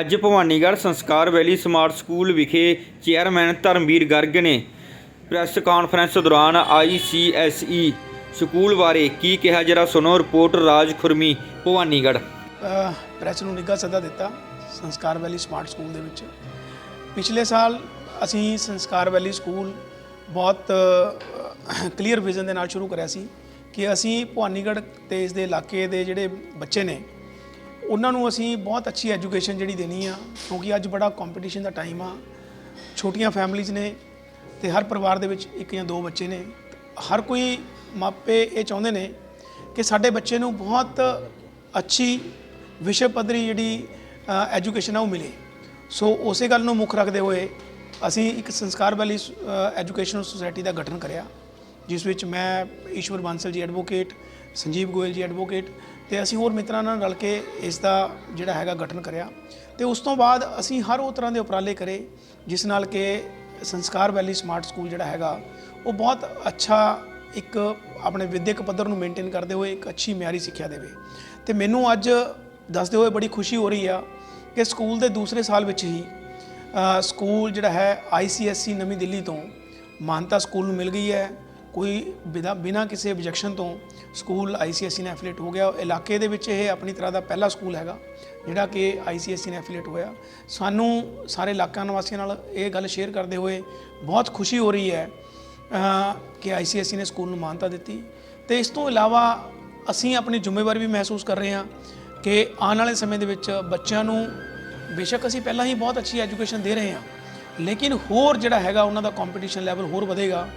ਅੱਜ Bhawanigarh Sanskar valley smart school ਵਿਖੇ chairman Dharamvir Garg ਨੇ ਪ੍ਰੈਸ ਕਾਨਫਰੰਸ ਦੌਰਾਨ ਆਈਸੀਐਸਈ ਸਕੂਲ ਬਾਰੇ ਕੀ ਕਿਹਾ? ਜਰਾ ਸੁਣੋ ਰਿਪੋਰਟ ਰਾਜ ਖੁਰਮੀ ਭਵਾਨੀਗੜ੍ਹ। ਅ, ਪ੍ਰੈਸ ਨੂੰ ਨਿੱਘਾ ਸੱਦਾ ਦਿੱਤਾ ਸੰਸਕਾਰ ਵੈਲੀ ਸਮਾਰਟ ਸਕੂਲ ਦੇ ਵਿੱਚ। ਪਿਛਲੇ ਸਾਲ ਅਸੀਂ ਸੰਸਕਾਰ ਵੈਲੀ ਸਕੂਲ ਬਹੁਤ ਕਲੀਅਰ ਵਿਜ਼ਨ ਦੇ ਨਾਲ ਸ਼ੁਰੂ ਕਰਿਆ ਸੀ ਕਿ ਅਸੀਂ ਭਵਾਨੀਗੜ੍ਹ ਤੇ ਇਸ ਦੇ ਇਲਾਕੇ ਦੇ ਜਿਹੜੇ ਬੱਚੇ ਨੇ ਉਹਨਾਂ ਨੂੰ ਅਸੀਂ ਬਹੁਤ ਅੱਛੀ ਐਜੂਕੇਸ਼ਨ ਜਿਹੜੀ ਦੇਣੀ ਆ, ਕਿਉਂਕਿ ਅੱਜ ਬੜਾ ਕੰਪੀਟੀਸ਼ਨ ਦਾ ਟਾਈਮ ਆ। ਛੋਟੀਆਂ ਫੈਮਿਲੀਆਂ ਨੇ ਤੇ ਹਰ ਪਰਿਵਾਰ ਦੇ ਵਿੱਚ ਇੱਕ ਜਾਂ ਦੋ ਬੱਚੇ ਨੇ। ਹਰ ਕੋਈ ਮਾਪੇ ਇਹ ਚਾਹੁੰਦੇ ਨੇ ਕਿ ਸਾਡੇ ਬੱਚੇ ਨੂੰ ਬਹੁਤ ਅੱਛੀ ਵਿਸ਼ਵ ਪੱਧਰੀ ਜਿਹੜੀ ਐਜੂਕੇਸ਼ਨ ਆ ਉਹ ਮਿਲੇ। ਸੋ ਉਸੇ ਗੱਲ ਨੂੰ ਮੁੱਖ ਰੱਖਦੇ ਹੋਏ ਅਸੀਂ ਇੱਕ ਸੰਸਕਾਰ ਵਾਲੀ ਐਜੂਕੇਸ਼ਨਲ ਸੁਸਾਇਟੀ ਦਾ ਗਠਨ ਕਰਿਆ, ਜਿਸ ਵਿੱਚ ਮੈਂ ਈਸ਼ਵਰ ਬਾਂਸਲ ਜੀ ਐਡਵੋਕੇਟ ਸੰਜੀਵ ਗੋਇਲ ਜੀ ਐਡਵੋਕੇਟ ਤੇ ਅਸੀਂ ਹੋਰ ਮਿੱਤਰਾਂ ਨਾਲ ਰਲ ਕੇ ਇਸ ਦਾ ਜਿਹੜਾ ਹੈਗਾ ਗਠਨ ਕਰਿਆ ਤੇ ਉਸ ਤੋਂ ਬਾਅਦ ਅਸੀਂ ਹਰ ਉਹ ਤਰ੍ਹਾਂ ਦੇ ਉਪਰਾਲੇ ਕਰੇ ਜਿਸ ਨਾਲ ਕਿ ਸੰਸਕਾਰ ਵੈਲੀ ਸਮਾਰਟ ਸਕੂਲ ਜਿਹੜਾ ਹੈਗਾ ਉਹ ਬਹੁਤ ਅੱਛਾ ਇੱਕ ਆਪਣੇ ਵਿਦਿਅਕ ਪੱਧਰ ਨੂੰ ਮੇਨਟੇਨ ਕਰਦੇ ਹੋਏ ਇੱਕ ਅੱਛੀ ਮਿਆਰੀ ਸਿੱਖਿਆ ਦੇਵੇ। ਤੇ ਮੈਨੂੰ ਅੱਜ ਦੱਸਦੇ ਹੋਏ ਬੜੀ ਖੁਸ਼ੀ ਹੋ ਰਹੀ ਆ ਕਿ ਸਕੂਲ ਦੇ ਦੂਸਰੇ ਸਾਲ ਵਿੱਚ ਹੀ ਸਕੂਲ ਜਿਹੜਾ ਹੈ ਆਈਸੀਐਸਸੀ ਨਵੀਂ ਦਿੱਲੀ ਤੋਂ ਮਾਨਤਾ ਸਕੂਲ ਨੂੰ ਮਿਲ ਗਈ ਹੈ। ਕੋਈ ਬਿਨਾ ਬਿਨਾਂ ਕਿਸੇ ਆਬਜੈਕਸ਼ਨ ਤੋਂ ਸਕੂਲ ਆਈਸੀਐਸਸੀ ਨਾਲ ਐਫੀਲੀਏਟ ਹੋ ਗਿਆ। ਇਲਾਕੇ ਦੇ ਵਿੱਚ ਇਹ ਆਪਣੀ ਤਰ੍ਹਾਂ ਦਾ ਪਹਿਲਾ ਸਕੂਲ ਹੈਗਾ ਜਿਹੜਾ ਕਿ ਆਈਸੀਐਸਸੀ ਨਾਲ ਐਫੀਲੀਏਟ ਹੋਇਆ। ਸਾਨੂੰ ਸਾਰੇ ਇਲਾਕਾ ਨਿਵਾਸੀਆਂ ਨਾਲ ਇਹ ਗੱਲ ਸ਼ੇਅਰ ਕਰਦੇ ਹੋਏ ਬਹੁਤ ਖੁਸ਼ੀ ਹੋ ਰਹੀ ਹੈ ਅ, ਕਿ ਆਈਸੀਐਸਸੀ ਨੇ ਸਕੂਲ ਨੂੰ ਮਾਨਤਾ ਦਿੱਤੀ। ਤੇ ਇਸ ਤੋਂ ਇਲਾਵਾ ਅਸੀਂ ਆਪਣੀ ਜ਼ਿੰਮੇਵਾਰੀ ਵੀ ਮਹਿਸੂਸ ਕਰ ਰਹੇ ਹਾਂ ਕਿ ਆਉਣ ਵਾਲੇ ਸਮੇਂ ਦੇ ਵਿੱਚ ਬੱਚਿਆਂ ਨੂੰ ਬੇਸ਼ੱਕ ਅਸੀਂ ਪਹਿਲਾਂ ਹੀ ਬਹੁਤ ਅੱਛੀ ਐਜੂਕੇਸ਼ਨ ਦੇ ਰਹੇ ਹਾਂ ਲੇਕਿਨ ਹੋਰ ਜਿਹੜਾ ਹੈਗਾ ਉਹਨਾਂ ਦਾ ਕੰਪੀਟੀਸ਼ਨ ਲੈਵਲ ਹੋਰ ਵਧੇਗਾ।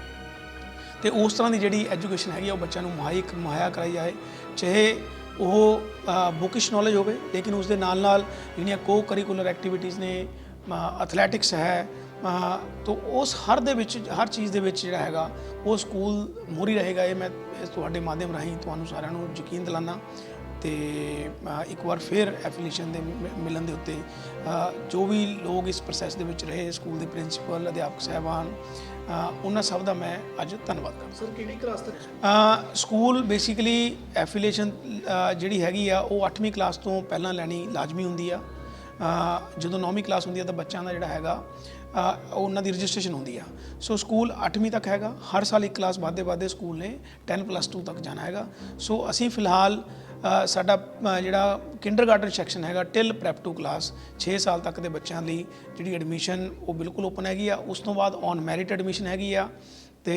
ਤੇ ਉਸ ਤਰ੍ਹਾਂ ਦੀ ਜਿਹੜੀ ਐਜੂਕੇਸ਼ਨ ਹੈਗੀ ਆ, ਉਹ ਬੱਚਿਆਂ ਨੂੰ ਮੁਹੱਈਆ ਮੁਹੱਈਆ ਕਰਾਈ ਜਾਏ। ਚਾਹੇ ਉਹ ਬੁਕਿਸ਼ ਨੌਲੇਜ ਹੋਵੇ, ਲੇਕਿਨ ਉਸ ਦੇ ਨਾਲ ਨਾਲ ਜਿਹੜੀਆਂ ਕੋ ਕਰਿਕੂਲਰ ਐਕਟੀਵਿਟੀਜ਼ ਨੇ ਐਥਲੈਟਿਕਸ ਹੈ ਤੋ ਉਸ ਹਰ ਦੇ ਵਿੱਚ, ਹਰ ਚੀਜ਼ ਦੇ ਵਿੱਚ ਜਿਹੜਾ ਹੈਗਾ, ਉਹ ਸਕੂਲ ਮੋਰੀ ਰਹੇਗਾ। ਇਹ ਮੈਂ ਤੁਹਾਡੇ ਮਾਧਿਅਮ ਰਾਹੀਂ ਤੁਹਾਨੂੰ ਸਾਰਿਆਂ ਨੂੰ ਯਕੀਨ ਦਿਲਾਨਾ। ਤੇ ਇੱਕ ਵਾਰ ਫਿਰ ਐਫੀਲੀਏਸ਼ਨ ਦੇ ਮਿਲਣ ਦੇ ਉੱਤੇ ਜੋ ਵੀ ਲੋਕ ਇਸ ਪ੍ਰੋਸੈਸ ਦੇ ਵਿੱਚ ਰਹੇ ਸਕੂਲ ਦੇ ਪ੍ਰਿੰਸੀਪਲ ਅਧਿਆਪਕ ਸਹਿਬਾਨ ਉਹਨਾਂ ਸਭ ਦਾ ਮੈਂ ਅੱਜ ਧੰਨਵਾਦ ਕਰਦਾ। ਸਰ ਕਿਹੜੀ ਕਲਾਸ ਤੱਕ ਸਕੂਲ ਬੇਸਿਕਲੀ ਐਫੀਲੀਏਸ਼ਨ ਜਿਹੜੀ ਹੈਗੀ ਆ ਉਹ 8ਵੀਂ ਕਲਾਸ ਤੋਂ ਪਹਿਲਾਂ ਲੈਣੀ ਲਾਜ਼ਮੀ ਹੁੰਦੀ ਆ। ਜਦੋਂ 9ਵੀਂ ਕਲਾਸ ਹੁੰਦੀ ਆ ਤਾਂ ਬੱਚਿਆਂ ਦਾ ਜਿਹੜਾ ਹੈਗਾ ਉਹਨਾਂ ਦੀ ਰਜਿਸਟ੍ਰੇਸ਼ਨ ਹੁੰਦੀ ਆ। ਸੋ ਸਕੂਲ 8ਵੀਂ ਤੱਕ ਹੈਗਾ। ਹਰ ਸਾਲ ਇੱਕ ਕਲਾਸ ਵੱਧਦੇ ਵੱਧਦੇ ਸਕੂਲ ਨੇ 10 ਪਲੱਸ 2 ਤੱਕ ਜਾਣਾ ਹੈਗਾ। ਸੋ ਅਸੀਂ ਫਿਲਹਾਲ ਸਾਡਾ ਅ, ਜਿਹੜਾ ਕਿੰਡਰਗਾਰਟਨ ਸੈਕਸ਼ਨ ਹੈਗਾ ਟਿਲ ਪ੍ਰੈਪ ਟੂ ਕਲਾਸ 6 ਸਾਲ ਤੱਕ ਦੇ ਬੱਚਿਆਂ ਲਈ ਜਿਹੜੀ ਐਡਮਿਸ਼ਨ ਉਹ ਬਿਲਕੁਲ ਓਪਨ ਹੈਗੀ ਆ। ਉਸ ਤੋਂ ਬਾਅਦ ਔਨ ਮੈਰਿਟ ਐਡਮਿਸ਼ਨ ਹੈਗੀ ਆ ਤੇ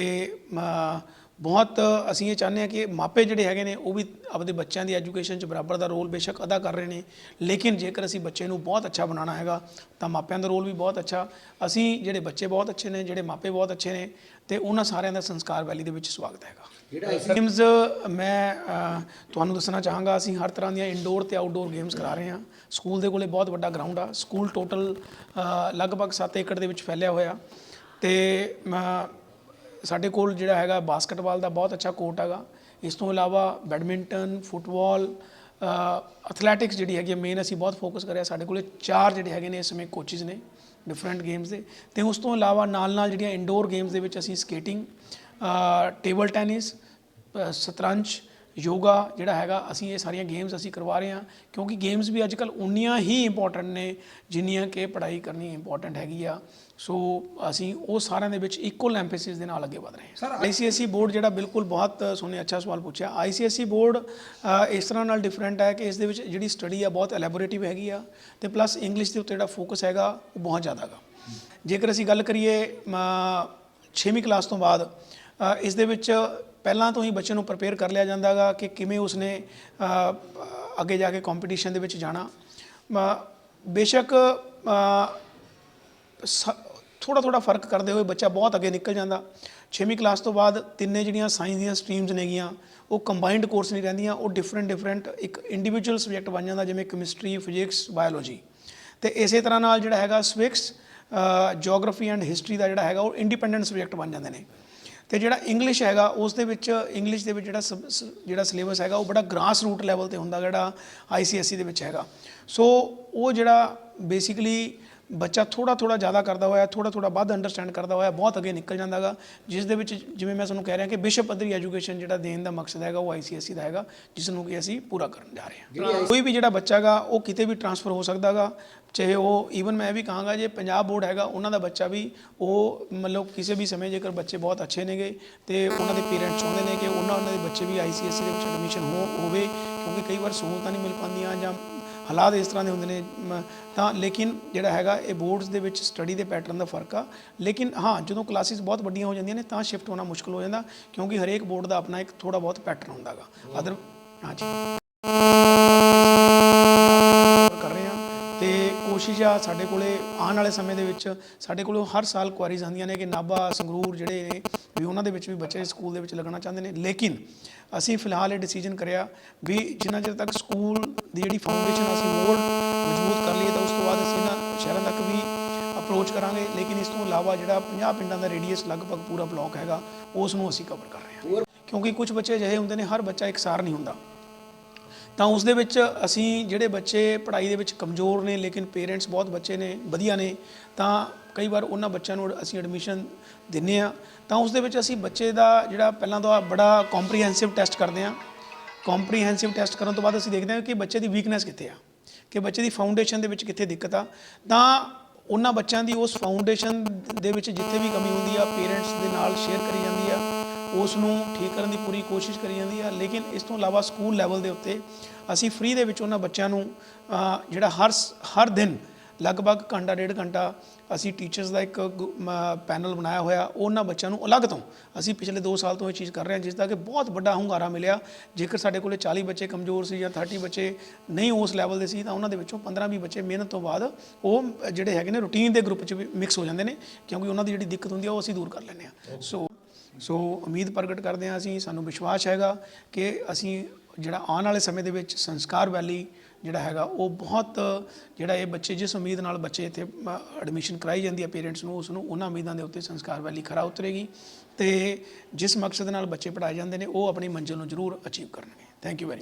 ਬਹੁਤ ਅਸੀਂ ਇਹ ਚਾਹੁੰਦੇ ਹਾਂ ਕਿ ਮਾਪੇ ਜਿਹੜੇ ਹੈਗੇ ਨੇ ਉਹ ਵੀ ਆਪਦੇ ਬੱਚਿਆਂ ਦੀ ਐਜੂਕੇਸ਼ਨ 'ਚ ਬਰਾਬਰ ਦਾ ਰੋਲ ਬੇਸ਼ੱਕ ਅਦਾ ਕਰ ਰਹੇ ਨੇ। ਲੇਕਿਨ ਜੇਕਰ ਅਸੀਂ ਬੱਚੇ ਨੂੰ ਬਹੁਤ ਅੱਛਾ ਬਣਾਉਣਾ ਹੈਗਾ ਤਾਂ ਮਾਪਿਆਂ ਦਾ ਰੋਲ ਵੀ ਬਹੁਤ ਅੱਛਾ। ਅਸੀਂ ਜਿਹੜੇ ਬੱਚੇ ਬਹੁਤ ਅੱਛੇ ਨੇ ਜਿਹੜੇ ਮਾਪੇ ਬਹੁਤ ਅੱਛੇ ਨੇ ਤੇ ਉਹਨਾਂ ਸਾਰਿਆਂ ਦਾ ਸੰਸਕਾਰ ਵੈਲੀ ਦੇ ਵਿੱਚ ਸਵਾਗਤ ਹੈਗਾ। ਜਿਹੜਾ ਗੇਮਸ ਮੈਂ ਤੁਹਾਨੂੰ ਦੱਸਣਾ ਚਾਹਾਂਗਾ ਅਸੀਂ ਹਰ ਤਰ੍ਹਾਂ ਦੀਆਂ ਇਨਡੋਰ ਤੇ ਆਊਟਡੋਰ ਗੇਮਸ ਕਰਾ ਰਹੇ ਹਾਂ। ਸਕੂਲ ਦੇ ਕੋਲੇ ਬਹੁਤ ਵੱਡਾ ਗਰਾਊਂਡ ਆ। ਸਕੂਲ ਟੋਟਲ ਲਗਭਗ 7 ਏਕੜ ਦੇ ਵਿੱਚ ਫੈਲਿਆ ਹੋਇਆ। ਤੇ ਸਾਡੇ ਕੋਲ ਜਿਹੜਾ ਹੈਗਾ ਬਾਸਕਟਬਾਲ ਦਾ ਬਹੁਤ ਅੱਛਾ ਕੋਰਟ ਹੈਗਾ। ਇਸ ਤੋਂ ਇਲਾਵਾ ਬੈਡਮਿੰਟਨ, ਫੁੱਟਬਾਲ ਐਥਲੈਟਿਕਸ ਜਿਹੜੀ ਹੈਗੀ ਮੇਨ ਅਸੀਂ ਬਹੁਤ ਫੋਕਸ ਕਰਿਆ। ਸਾਡੇ ਕੋਲੇ ਚਾਰ ਜਿਹੜੇ ਹੈਗੇ ਨੇ ਇਸ ਸਮੇਂ ਕੋਚਿਸ ਨੇ ਡਿਫਰੈਂਟ ਗੇਮਸ ਦੇ। ਤੇ ਉਸ ਤੋਂ ਇਲਾਵਾ ਨਾਲ ਨਾਲ ਜਿਹੜੀਆਂ ਇਨਡੋਰ ਗੇਮਸ ਦੇ ਵਿੱਚ ਅਸੀਂ ਸਕੇਟਿੰਗ ਟੇਬਲ ਟੈਨਿਸ ਸ਼ਤਰੰਜ ਯੋਗਾ ਜਿਹੜਾ ਹੈਗਾ ਅਸੀਂ ਇਹ ਸਾਰੀਆਂ ਗੇਮਸ ਅਸੀਂ ਕਰਵਾ ਰਹੇ ਹਾਂ ਕਿਉਂਕਿ ਗੇਮਸ ਵੀ ਅੱਜਕੱਲ ਉਨੀਆਂ ਹੀ ਇੰਪੋਰਟੈਂਟ ਨੇ ਜਿੰਨੀਆਂ ਕਿ ਪੜ੍ਹਾਈ ਕਰਨੀ ਇੰਪੋਰਟੈਂਟ ਹੈਗੀ ਆ। ਸੋ ਅਸੀਂ ਉਹ ਸਾਰਿਆਂ ਦੇ ਵਿੱਚ ਇਕੁਅਲ ਐਮਫੈਸਿਸ ਦੇ ਨਾਲ ਅੱਗੇ ਵਧ ਰਹੇ ਹਾਂ। ਸਰ ਆਈਸੀਐਸਈ ਬੋਰਡ ਜਿਹੜਾ ਬਿਲਕੁਲ ਬਹੁਤ ਸੋਹਣੇ ਅੱਛਾ ਸਵਾਲ ਪੁੱਛਿਆ। ਆਈਸੀਐਸਈ ਬੋਰਡ ਇਸ ਤਰ੍ਹਾਂ ਨਾਲ ਡਿਫਰੈਂਟ ਹੈ ਕਿ ਇਸ ਦੇ ਵਿੱਚ ਜਿਹੜੀ ਸਟੱਡੀ ਆ ਬਹੁਤ ਐਲੈਬੋਰੇਟਿਵ ਹੈਗੀ ਆ ਤੇ ਪਲੱਸ ਇੰਗਲਿਸ਼ ਦੇ ਉੱਤੇ ਜਿਹੜਾ ਫੋਕਸ ਹੈਗਾ ਉਹ ਬਹੁਤ ਜ਼ਿਆਦਾ ਹੈਗਾ। ਜੇਕਰ ਅਸੀਂ ਗੱਲ ਕਰੀਏ 6ਵੀਂ ਕਲਾਸ ਤੋਂ ਬਾਅਦ ਇਸ ਦੇ ਵਿੱਚ ਪਹਿਲਾਂ ਤੋਂ ਹੀ ਬੱਚੇ ਨੂੰ ਪ੍ਰਪੇਅਰ ਕਰ ਲਿਆ ਜਾਂਦਾਗਾ ਕਿ ਕਿਵੇਂ ਉਸਨੇ ਅੱਗੇ ਜਾ ਕੇ ਕੰਪੀਟੀਸ਼ਨ ਦੇ ਵਿੱਚ ਜਾਣਾ। ਮ- ਬੇਸ਼ੱਕ ਥੋੜਾ ਥੋੜਾ ਫ਼ਰਕ ਕਰਦੇ ਹੋਏ ਬੱਚਾ ਬਹੁਤ ਅੱਗੇ ਨਿਕਲ ਜਾਂਦਾ। 6ਵੀਂ ਕਲਾਸ ਤੋਂ ਬਾਅਦ ਤਿੰਨੇ ਜਿਹੜੀਆਂ ਸਾਇੰਸ ਦੀਆਂ ਸਟਰੀਮਸ ਨੇਗੀਆਂ ਉਹ ਕੰਬਾਈਨਡ ਕੋਰਸ ਨਹੀਂ ਰਹਿੰਦੀਆਂ, ਉਹ ਡਿਫਰੈਂਟ ਡਿਫਰੈਂਟ ਇੱਕ ਇੰਡੀਵਿਜੂਅਲ ਸਬਜੈਕਟ ਬਣ ਜਾਂਦਾ, ਜਿਵੇਂ ਕੈਮਿਸਟਰੀ ਫਿਜ਼ਿਕਸ ਬਾਇਓਲੋਜੀ ਤੇ ਇਸੇ ਤਰ੍ਹਾਂ ਨਾਲ ਜਿਹੜਾ ਹੈਗਾ ਸਵਿਕਸ ਜੀਓਗ੍ਰਾਫੀ ਐਂਡ ਹਿਸਟਰੀ ਦਾ ਜਿਹੜਾ ਹੈਗਾ, ਉਹ ਇੰਡੀਪੈਂਡੈਂਟ ਸਬਜੈਕਟ ਬਣ ਜਾਂਦੇ ਨੇ। ਤੇ ਜਿਹੜਾ ਇੰਗਲਿਸ਼ ਹੈਗਾ, ਉਸ ਦੇ ਵਿੱਚ ਇੰਗਲਿਸ਼ ਦੇ ਵਿੱਚ ਜਿਹੜਾ ਸਬ- ਸ- ਜਿਹੜਾ ਸਿਲੇਬਸ ਹੈਗਾ, ਉਹ ਬੜਾ ਗ੍ਰਾਸ ਰੂਟ ਲੈਵਲ ਤੇ ਹੁੰਦਾ, ਜਿਹੜਾ ਆਈਸੀਐਸਈ ਦੇ ਵਿੱਚ ਹੈਗਾ। ਸੋ ਉਹ ਜਿਹੜਾ ਬੇਸਿਕਲੀ ਬੱਚਾ ਥੋੜਾ ਥੋੜਾ ਜ਼ਿਆਦਾ ਕਰਦਾ ਹੋਇਆ ਥੋੜਾ ਥੋੜਾ ਵੱਧ ਅੰਡਰਸਟੈਂਡ ਕਰਦਾ ਹੋਇਆ ਬਹੁਤ ਅੱਗੇ ਨਿਕਲ ਜਾਂਦਾਗਾ ਜਿਸ ਦੇ ਵਿੱਚ ਜਿਵੇਂ ਮੈਂ ਤੁਹਾਨੂੰ ਕਹਿ ਰਿਹਾ ਕਿ ਵਿਸ਼ਵ ਪੱਧਰੀ ਐਜੂਕੇਸ਼ਨ ਜਿਹੜਾ ਦੇਣ ਦਾ ਮਕਸਦ ਹੈਗਾ ਉਹ ਆਈਸੀਐਸਈ ਦਾ ਹੈਗਾ ਜਿਸ ਨੂੰ ਕਿ ਅਸੀਂ ਪੂਰਾ ਕਰਨ ਜਾ ਰਹੇ ਹਾਂ। ਕੋਈ ਵੀ ਜਿਹੜਾ ਬੱਚਾਗਾ ਉਹ ਕਿਤੇ ਵੀ ਟਰਾਂਸਫਰ ਹੋ ਸਕਦਾਗਾ ਚਾਹੇ ਉਹ ਈਵਨ ਮੈਂ ਵੀ ਕਹਾਂਗਾ ਜੇ ਪੰਜਾਬ ਬੋਰਡ ਹੈਗਾ ਉਹਨਾਂ ਦਾ ਬੱਚਾ ਵੀ ਉਹ ਮਤਲਬ ਕਿਸੇ ਵੀ ਸਮੇਂ ਜੇਕਰ ਬੱਚੇ ਬਹੁਤ ਅੱਛੇ ਨੇਗੇ ਤੇ ਉਹਨਾਂ ਦੇ ਪੇਰੈਂਟਸ ਚਾਹੁੰਦੇ ਨੇ ਕਿ ਉਹਨਾਂ ਉਹਨਾਂ ਦੇ ਬੱਚੇ ਵੀ ਆਈਸੀਐਸਈ ਦੇ ਵਿੱਚ ਐਡਮਿਸ਼ਨ ਹੋ ਹੋਵੇ ਕਿਉਂਕਿ ਕਈ ਵਾਰ ਸਹੂਲਤਾਂ ਨਹੀਂ ਮਿਲ ਪਾਉਂਦੀਆਂ ਜਾਂ ਹਾਲਾਤ ਇਸ ਤਰ੍ਹਾਂ ਦੇ ਹੁੰਦੇ ਨੇ ਤਾਂ ਲੇਕਿਨ ਜਿਹੜਾ ਹੈਗਾ, ਇਹ ਬੋਰਡਸ ਦੇ ਵਿੱਚ ਸਟੱਡੀ ਦੇ ਪੈਟਰਨ ਦਾ ਫ਼ਰਕ ਆ। ਲੇਕਿਨ ਹਾਂ, ਜਦੋਂ ਕਲਾਸਿਸ ਬਹੁਤ ਵੱਡੀਆਂ ਹੋ ਜਾਂਦੀਆਂ ਨੇ, ਤਾਂ ਸ਼ਿਫਟ ਹੋਣਾ ਮੁਸ਼ਕਲ ਹੋ ਜਾਂਦਾ, ਕਿਉਂਕਿ ਹਰੇਕ ਬੋਰਡ ਦਾ ਆਪਣਾ ਇੱਕ ਥੋੜਾ ਬਹੁਤ ਪੈਟਰਨ ਹੁੰਦਾਗਾ ਅਦਰ ਹਾਂਜੀ ਕਰ ਰਹੇ ਹਾਂ ਤੇ ਕੋਸ਼ਿਸ਼ ਆ ਸਾਡੇ ਕੋਲੇ ਆਉਣ ਵਾਲੇ ਸਮੇਂ ਦੇ ਵਿੱਚ ਸਾਡੇ ਕੋਲੋਂ ਹਰ ਸਾਲ ਕੁਆਰੀਜ਼ ਆਉਂਦੀਆਂ ਨੇ ਕਿ ਨਾਭਾ, ਸੰਗਰੂਰ ਜਿਹੜੇ ਨੇ, ਵੀ ਉਹਨਾਂ ਦੇ ਵਿੱਚ ਵੀ ਬੱਚੇ ਸਕੂਲ ਦੇ ਵਿੱਚ ਲੱਗਣਾ ਚਾਹੁੰਦੇ ਨੇ। ਲੇਕਿਨ ਅਸੀਂ ਫਿਲਹਾਲ ਇਹ ਡਿਸੀਜਨ ਕਰਿਆ ਵੀ ਜਿੰਨਾ ਚਿਰ ਤੱਕ ਸਕੂਲ ਦੀ ਜਿਹੜੀ ਫਾਊਂਡੇਸ਼ਨ ਅਸੀਂ ਹੋਰ ਮਜ਼ਬੂਤ ਕਰ ਲਈਏ ਤਾਂ ਉਸ ਤੋਂ ਬਾਅਦ ਅਸੀਂ ਇਹਨਾਂ ਸ਼ਹਿਰਾਂ ਤੱਕ ਵੀ ਅਪਰੋਚ ਕਰਾਂਗੇ। ਲੇਕਿਨ ਇਸ ਤੋਂ ਇਲਾਵਾ ਜਿਹੜਾ 50 ਪਿੰਡਾਂ ਦਾ ਰੇਡੀਅਸ ਲਗਭਗ ਪੂਰਾ ਬਲਾਕ ਹੈਗਾ, ਉਸ ਨੂੰ ਅਸੀਂ ਕਵਰ ਕਰ ਰਹੇ ਹਾਂ। ਕਿਉਂਕਿ ਕੁਝ ਬੱਚੇ ਅਜਿਹੇ ਹੁੰਦੇ ਨੇ, ਹਰ ਬੱਚਾ ਇਕਸਾਰ ਨਹੀਂ ਹੁੰਦਾ। ਤਾਂ ਉਸ ਦੇ ਵਿੱਚ ਅਸੀਂ ਜਿਹੜੇ ਬੱਚੇ ਪੜ੍ਹਾਈ ਦੇ ਵਿੱਚ ਕਮਜ਼ੋਰ ਨੇ, ਲੇਕਿਨ ਪੇਰੈਂਟਸ ਬਹੁਤ ਬੱਚੇ ਨੇ, ਵਧੀਆ ਨੇ, ਤਾਂ ਕਈ ਵਾਰ ਉਹਨਾਂ ਬੱਚਿਆਂ ਨੂੰ ਅਸੀਂ ਐਡਮਿਸ਼ਨ ਦਿੰਨੇ ਆ ਤਾਂ ਉਸ ਦੇ ਵਿੱਚ ਅਸੀਂ ਬੱਚੇ ਦਾ ਜਿਹੜਾ ਪਹਿਲਾਂ ਤਾਂ ਬੜਾ ਕੰਪਰੀਹੈਂਸਿਵ ਟੈਸਟ ਕਰਦੇ ਆ ਕੰਪਰੀਹੈਂਸਿਵ ਟੈਸਟ ਕਰਨ ਤੋਂ ਬਾਅਦ ਅਸੀਂ ਦੇਖਦੇ ਹਾਂ ਕਿ ਬੱਚੇ ਦੀ ਵੀਕਨੈਸ ਕਿੱਥੇ ਆ, ਕਿ ਬੱਚੇ ਦੀ ਫਾਊਂਡੇਸ਼ਨ ਦੇ ਵਿੱਚ ਕਿੱਥੇ ਦਿੱਕਤ ਆ। ਤਾਂ ਉਹਨਾਂ ਬੱਚਿਆਂ ਦੀ ਉਸ ਫਾਊਂਡੇਸ਼ਨ ਦੇ ਵਿੱਚ ਜਿੱਥੇ ਵੀ ਕਮੀ ਹੁੰਦੀ ਆ, ਪੇਰੈਂਟਸ ਦੇ ਨਾਲ ਸ਼ੇਅਰ ਕਰੀ ਜਾਂਦੀ ਆ। ਉਸ ਨੂੰ ਠੀਕ ਕਰਨ ਦੀ ਪੂਰੀ ਕੋਸ਼ਿਸ਼ ਕਰੀ ਜਾਂਦੀ ਆ ਲੇਕਿਨ ਇਸ ਤੋਂ ਇਲਾਵਾ ਸਕੂਲ ਲੈਵਲ ਦੇ ਉੱਤੇ ਅਸੀਂ ਫ੍ਰੀ ਦੇ ਵਿੱਚ ਉਹਨਾਂ ਬੱਚਿਆਂ ਨੂੰ ਜਿਹੜਾ ਹਰ ਹਰ ਦਿਨ ਲਗਭਗ ਘੰਟਾ ਡੇਢ ਘੰਟਾ ਅਸੀਂ ਟੀਚਰਸ ਦਾ ਇੱਕ ਪੈਨਲ ਬਣਾਇਆ ਹੋਇਆ ਉਹਨਾਂ ਬੱਚਿਆਂ ਨੂੰ ਅਲੱਗ ਤੋਂ ਅਸੀਂ ਪਿਛਲੇ 2 ਸਾਲ ਤੋਂ ਇਹ ਚੀਜ਼ ਕਰ ਰਹੇ ਹਾਂ ਜਿਸ ਦਾ ਕਿ ਬਹੁਤ ਵੱਡਾ ਹੁੰਗਾਰਾ ਮਿਲਿਆ। ਜੇਕਰ ਸਾਡੇ ਕੋਲੇ 40 ਬੱਚੇ ਕਮਜ਼ੋਰ ਸੀ ਜਾਂ 30 ਬੱਚੇ ਨਹੀਂ ਉਸ ਲੈਵਲ ਦੇ ਸੀ ਤਾਂ ਉਹਨਾਂ ਦੇ ਵਿੱਚੋਂ 15-20 ਬੱਚੇ ਮਿਹਨਤ ਤੋਂ ਬਾਅਦ ਉਹ ਜਿਹੜੇ ਹੈਗੇ ਨੇ ਰੂਟੀਨ ਦੇ ਗਰੁੱਪ 'ਚ ਵੀ ਮਿਕਸ ਹੋ ਜਾਂਦੇ ਨੇ ਕਿਉਂਕਿ ਉਹਨਾਂ ਦੀ ਜਿਹੜੀ ਦਿੱਕਤ ਹੁੰਦੀ ਆ ਉਹ ਅਸੀਂ ਦੂਰ ਕਰ ਲੈਂਦੇ ਹਾਂ। ਸੋ ਸੋ ਉਮੀਦ ਪ੍ਰਗਟ ਕਰਦੇ ਹਾਂ ਅਸੀਂ, ਸਾਨੂੰ ਵਿਸ਼ਵਾਸ ਹੈਗਾ ਕਿ ਅਸੀਂ ਜਿਹੜਾ ਆਉਣ ਵਾਲੇ ਸਮੇਂ ਦੇ ਵਿੱਚ ਸੰਸਕਾਰ ਵੈਲੀ ਜਿਹੜਾ ਹੈਗਾ, ਉਹ ਬਹੁਤ ਜਿਹੜਾ ਇਹ ਬੱਚੇ, ਜਿਸ ਉਮੀਦ ਨਾਲ ਬੱਚੇ ਇੱਥੇ ਐਡਮਿਸ਼ਨ ਕਰਾਈ ਜਾਂਦੀ ਹੈ ਪੇਰੈਂਟਸ ਨੂੰ, ਉਸ ਨੂੰ ਉਹਨਾਂ ਉਮੀਦਾਂ ਦੇ ਉੱਤੇ ਸੰਸਕਾਰ ਵੈਲੀ ਖਰਾ ਉਤਰੇਗੀ ਤੇ ਜਿਸ ਮਕਸਦ ਨਾਲ ਬੱਚੇ ਪੜ੍ਹਾਏ ਜਾਂਦੇ ਨੇ, ਉਹ ਆਪਣੀ ਮੰਜ਼ਿਲ ਨੂੰ ਜ਼ਰੂਰ ਅਚੀਵ ਕਰਨਗੇ। Thank you very